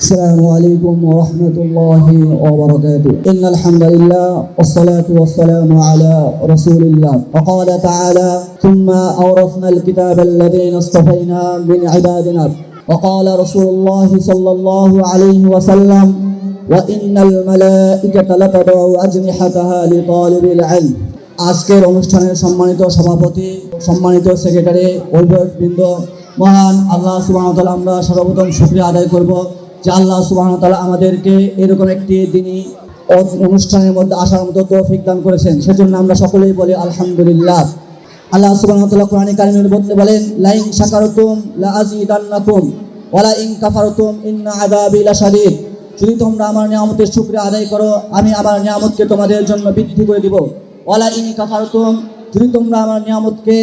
السلام عليكم ورحمة الله وبركاته إن الحمد لله والصلاة والسلام على رسول الله وقال تعالى ثم أورثنا الكتاب الذين اصطفينا من عبادنا وقال رسول الله صلى الله عليه وسلم وإن الملائكة لتضع أجنحتها لطالب العلم আজকের অনুষ্ঠানের সম্মানিত সভাপতি সম্মানিত সেক্রেটারি অভিভাবকবৃন্দ মহান আল্লাহ সুবাহ আমরা সর্বপ্রথম শুক্রিয়া আদায় করব যে আল্লাহ সুবাহ আমাদেরকে এরকম একটি দিনই অনুষ্ঠানের মধ্যে আসার মতো তৌফিক দান করেছেন। সেজন্য আমরা সকলেই বলি আলহামদুলিল্লাহ। আল্লাহ সুবাহ কোরআন কারিমের বলতে বলেন, লাইন শাকারতুম লা আজিদান্নাকুম ওয়ালা কাফারতুম ইন্না আযাবি লাশাদীদ। যদি তোমরা আমার নিয়ামতের শুকরিয়া আদায় করো, আমি আমার নিয়ামতকে তোমাদের জন্য বৃদ্ধি করে দিব। ওয়ালা ইন কাফারতুম, যদি তোমরা আমার নিয়ামতকে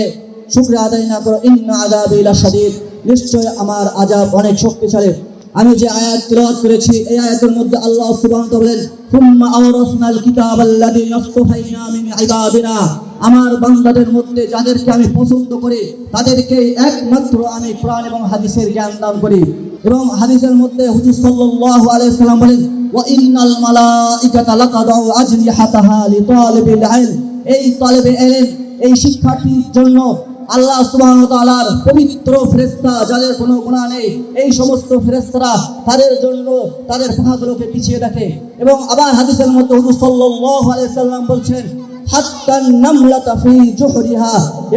শুকরিয়া আদায় না করো, ইন্না আযাবি লাশাদীদ। নিশ্চয় আমার আযাব অনেক শক্তিশালী। আমি যে আয়াত তিলাওয়াত করেছি, এই আয়াতের মধ্যে আল্লাহ সুবহানাহু বলেন, সুম্মা আওরাসনাল কিতাবাল্লাযী নাসতাফাইনা মিন ইবাদিনা। আমার বান্দাদের মধ্যে যাদেরকে আমি পছন্দ করি তাদেরকে একমাত্র আমি কোরআন এবং হাদিসের জ্ঞান দান করি। এবং হাদিসের মধ্যে হুজুর সাল্লাল্লাহু আলাইহি সাল্লাম বলেন, ওয়া ইন্নাল আজনিহাতাহা লিতালিবিল ইলম এই তালেবে ইলম এই শিক্ষার্থীর জন্য আল্লাহ সুবহানাহু ওয়া তাআলার পবিত্র ফেরেশতা, যাদের কোনো গুনাহ নেই, এই সমস্ত ফেরেশতারা তাদের জন্য তাদের পাখাগুলোকে পিছিয়ে রাখে এবং আবার হাদিসের মধ্যে হুজুর সাল্লাম বলছেন হাত্তান নামলাতা ফি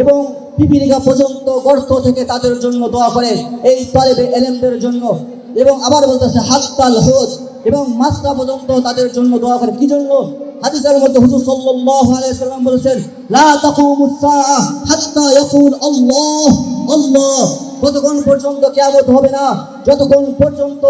এবং পিপিলিকা পর্যন্ত গর্ত থেকে তাদের জন্য দোয়া করে, এই তালেবে এলেমদের জন্য। এবং আবার বলতেছে, হাত্তাল হুদ। এবং মাসরা পর্যন্ত তাদের জন্য দোয়া করে। কি জন্য? হাদিসের মধ্যে হুজুর সাল্লাল্লাহু আলাইহি সাল্লাম বলেছেন, লা তাকুমুস সাআ হাত্তা ইয়াকুল আল্লাহ আল্লাহ। ততক্ষণ পর্যন্ত কিয়ামত হবে না, যতক্ষণ পর্যন্ত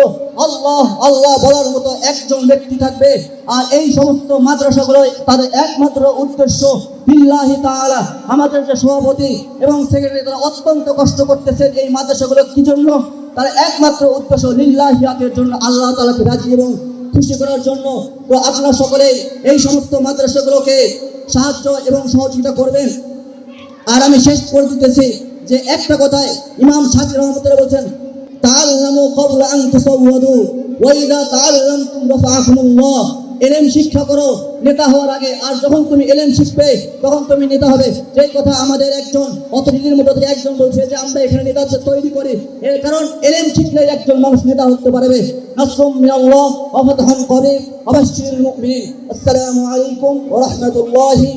আল্লাহ আল্লাহ বলার মতো একজন ব্যক্তি থাকবে, আর এই সমস্ত মাদ্রাসাগুলো তাদের একমাত্র উদ্দেশ্য বিল্লাহি তাআলা, আমাদের যে সভাপতি এবং সেক্রেটারি তারা অত্যন্ত কষ্ট করতেছেন এই মাদ্রাসাগুলো কি জন্য? তার একমাত্র উদ্দেশ্য লিল্লাহিয়াতের জন্য আল্লাহ তাআলাকে রাজি এবং খুশি করার জন্য তো আপনারা সকলে এই সমস্ত মাদ্রাসাগুলোকে সাহায্য এবং সহযোগিতা করবেন। আর আমি শেষ করে দিতেছি যে একটা কথায় ইমাম সাকির রহমতুল্লাহ বলছেন, তাআল্লামু ক্বাবলা আন তুসাওয়াদু ওয়া ইযা তাআল্লামতুম রাফাআকুমুল্লাহ। এলেম শিক্ষা করো, নেতা হওয়ার আগে। আর যখন তুমি এলএম শিখবে, তখন তুমি নেতা হবে। যেই কথা আমাদের একজন অতিথির মতো একজন বলছে যে, আমরা এখানে নেতা তৈরি করি। এর কারণ এলএম শিখলে একজন মানুষ নেতা হতে পারবে। আসসালামু আলাইকুম ওয়া রাহমাতুল্লাহি